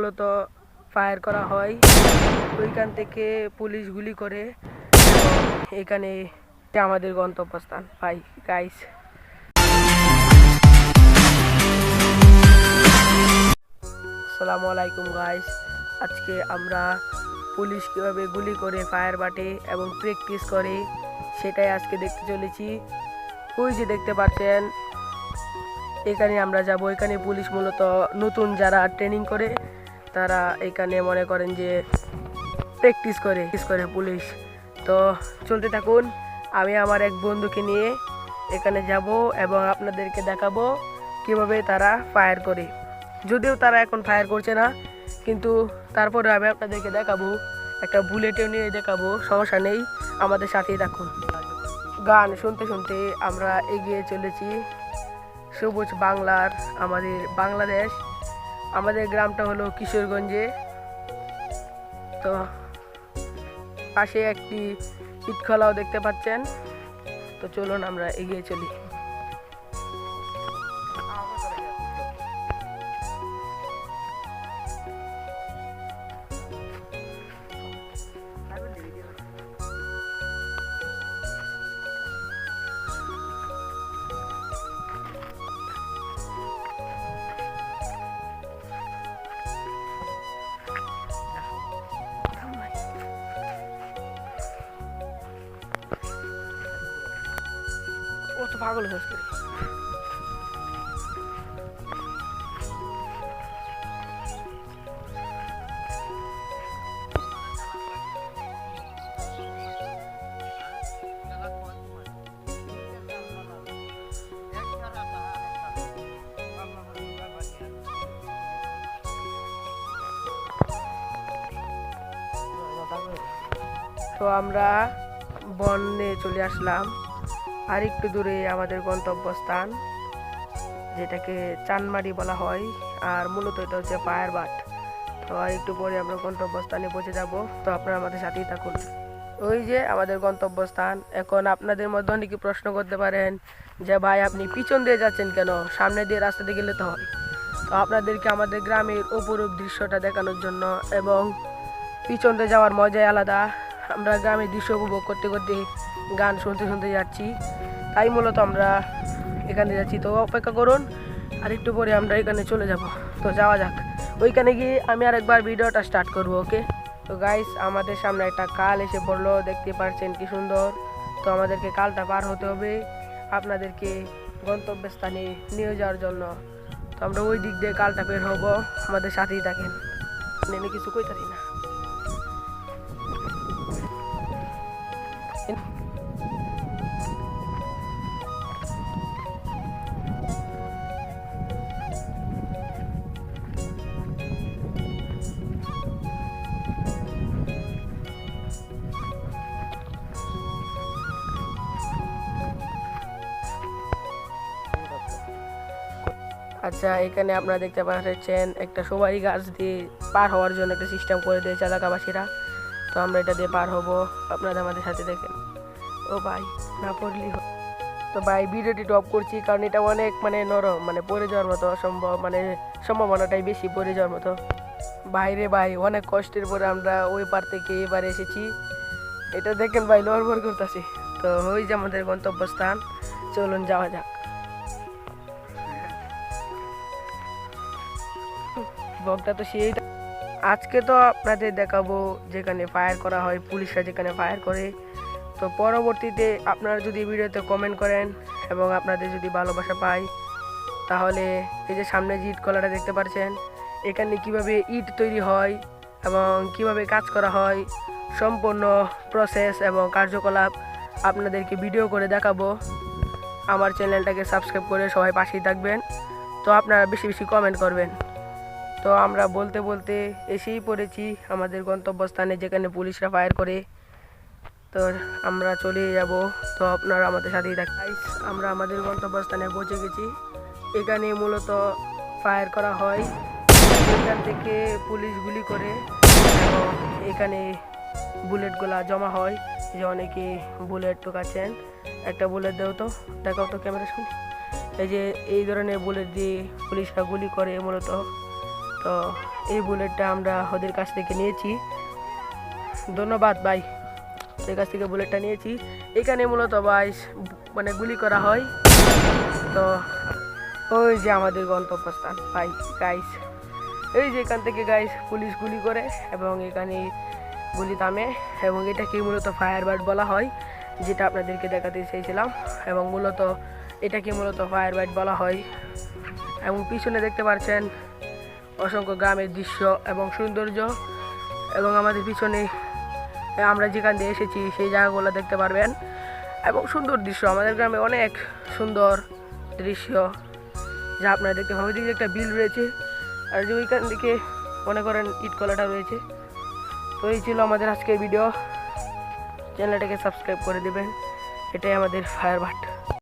মূলত ফায়ার করা হয়। ওইখান থেকে পুলিশ গুলি করে। এখানে আমাদের গন্তব্যস্থান। ভাই গাইস আসসালামু আলাইকুম গাইস আজকে আমরা পুলিশ কীভাবে গুলি করে ফায়ার বাটে এবং প্র্যাকটিস করে, সেটাই আজকে দেখতে চলেছি। ওই যে দেখতে পাচ্ছেন, এখানে আমরা যাব। এখানে পুলিশ মূলত নতুন যারা ট্রেনিং করে তারা এখানে মনে করেন যে প্র্যাকটিস করে প্র্যাকটিস করে পুলিশ। তো চলতে থাকুন, আমি আমার এক বন্ধুকে নিয়ে এখানে যাব এবং আপনাদেরকে দেখাবো কীভাবে তারা ফায়ার করে। যদিও তারা এখন ফায়ার করছে না, কিন্তু তারপরে আমি আপনাদেরকে দেখাবো, একটা বুলেটও নিয়ে দেখাবো, সমস্যা নেই, আমাদের সাথেই থাকুন। গান শুনতে শুনতে আমরা এগিয়ে চলেছি। সবুজ বাংলার আমাদের বাংলাদেশ। আমাদের গ্রামটা হলো কিশোরগঞ্জে। তো পাশে একটি ইটখলাও দেখতে পাচ্ছেন। তো চলুন আমরা এগিয়ে চলি। পাগল হয়ে গেছে তো আমরা বনে চলে আসলাম। আর একটু দূরে আমাদের গন্তব্যস্থান, যেটাকে চানমারি বলা হয়, আর মূলত এটা হচ্ছে পায়ের বাট। তো আর একটু পরে আমরা গন্তব্যস্থানে পৌঁছে যাব, তো আপনারা আমাদের সাথেই থাকুন। ওই যে আমাদের গন্তব্যস্থান, এখন আপনাদের মধ্যে অনেকে প্রশ্ন করতে পারেন যে, ভাই, আপনি পিছন দিয়ে যাচ্ছেন কেন? সামনে দিয়ে রাস্তা দিয়ে গেলে তো হয়। তো আপনাদেরকে আমাদের গ্রামের অপরূপ দৃশ্যটা দেখানোর জন্য এবং পিছন দিয়ে যাওয়ার মজাই আলাদা। আমরা গ্রামের দৃশ্য উপভোগ করতে করতে গান শুনতে শুনতে যাচ্ছি। তাই মূলত আমরা এখানে যাচ্ছি। তো অপেক্ষা করুন, আর একটু পরে আমরা এখানে চলে যাব। তো যাওয়া যাক। ওইখানে গিয়ে আমি আরেকবার ভিডিওটা স্টার্ট করব ওকে তো গাইস আমাদের সামনে একটা কাল এসে পড়ল, দেখতে পাচ্ছেন কি সুন্দর? তো আমাদেরকে কালটা পার হতে হবে আপনাদেরকে গন্তব্যস্থানে নিয়ে যাওয়ার জন্য। তো আমরা ওই দিক দিয়ে কালটা বের হব, আমাদের সাথেই থাকেন। নেমে কিছু কই পারি না। আচ্ছা এখানে আপনারা দেখতে পাচ্ছেন একটা সুপারি গাছ দিয়ে পার হওয়ার জন্য একটা সিস্টেম করে দিয়েছে এলাকাবাসীরা। তো আমরা এটা দিয়ে পার হব। আপনারা আমাদের সাথে দেখেন। ও ভাই, না পড়লি তো ভাই, ভিডিওটি টপ করছি কারণ এটা অনেক মানে নরম মানে পড়ে যাওয়ার মতো অসম্ভব মানে সম্ভাবনাটাই বেশি পড়ে যাওয়ার মতো। বাইরে ভাই, অনেক কষ্টের পরে আমরা ওই পার থেকে এবারে এসেছি। এটা দেখেন ভাই, লড়বড় করতেছি। তো ওই যে আমাদের গন্তব্যস্থান, চলুন যাওয়া যাক। ব্লগটা তো সেই আজকে তো আপনাদের দেখাবো যেখানে ফায়ার করা হয়, পুলিশরা যেখানে ফায়ার করে। তো পরবর্তীতে আপনারা যদি ভিডিওতে কমেন্ট করেন এবং আপনাদের যদি ভালোবাসা পাই, তাহলে এই যে সামনে যে ইট কলাটা দেখতে পাচ্ছেন এখানে কীভাবে ইট তৈরি হয় এবং কীভাবে কাজ করা হয়, সম্পূর্ণ প্রসেস এবং কার্যকলাপ আপনাদেরকে ভিডিও করে দেখাবো। আমার চ্যানেলটাকে সাবস্ক্রাইব করে সবাই পাশেই থাকবেন। তো আপনারা বেশি বেশি কমেন্ট করবেন। তো আমরা বলতে বলতে এসেই পড়েছি আমাদের গন্তব্যস্থানে যেখানে পুলিশরা ফায়ার করে। তো আমরা চলে যাব। তো আপনারা আমাদের সাথেই Guys, আমরা আমাদের গন্তব্যস্থানে পৌঁছে গেছি। এখানে মূলত ফায়ার করা হয়। এখান থেকে পুলিশ গুলি করে এবং এখানে বুলেটগুলা জমা হয়। যে অনেকে বুলেট ঢোকাচ্ছেন। একটা বুলেট দেও তো। দেখাও তো ক্যামেরা সামনে। এই যে এই ধরনের বুলেট দিয়ে পুলিশরা গুলি করে মূলত। তো এই বুলেটটা আমরা ওদের কাছ থেকে নিয়েছি। ধন্যবাদ ভাই এর কাছ থেকে বুলেটটা নিয়েছি। এখানে মূলত ভাই মানে গুলি করা হয়। তো ওই যে আমাদের গন্তব্যস্থান, ভাই গাইস এই যে এখান থেকে গাইস পুলিশ গুলি করে এবং এখানে গুলি থামে এবং এটাকে মূলত ফায়ার বার্ড বলা হয়, যেটা আপনাদেরকে দেখাতে চেয়েছিলাম। এবং মূলত এটাকে মূলত ফায়ার বার্ড বলা হয়। এবং পিছনে দেখতে পাচ্ছেন অসংখ্য গ্রামের দৃশ্য এবং সৌন্দর্য এবং আমাদের পিছনে আমরা যেখান দিয়ে এসেছি, সেই জায়গাগুলো দেখতে পারবেন। এবং সুন্দর দৃশ্য, আমাদের গ্রামে অনেক সুন্দর দৃশ্য, যা আপনারা দেখতে পাবেন। ওইদিকে একটা বিল রয়েছে, আর যে ওইখান থেকে মনে করেন ইটকলাটা রয়েছে। তো এই ছিল আমাদের আজকের ভিডিও চ্যানেলটাকে সাবস্ক্রাইব করে দেবেন, এটাই আমাদের ফায়ার বাট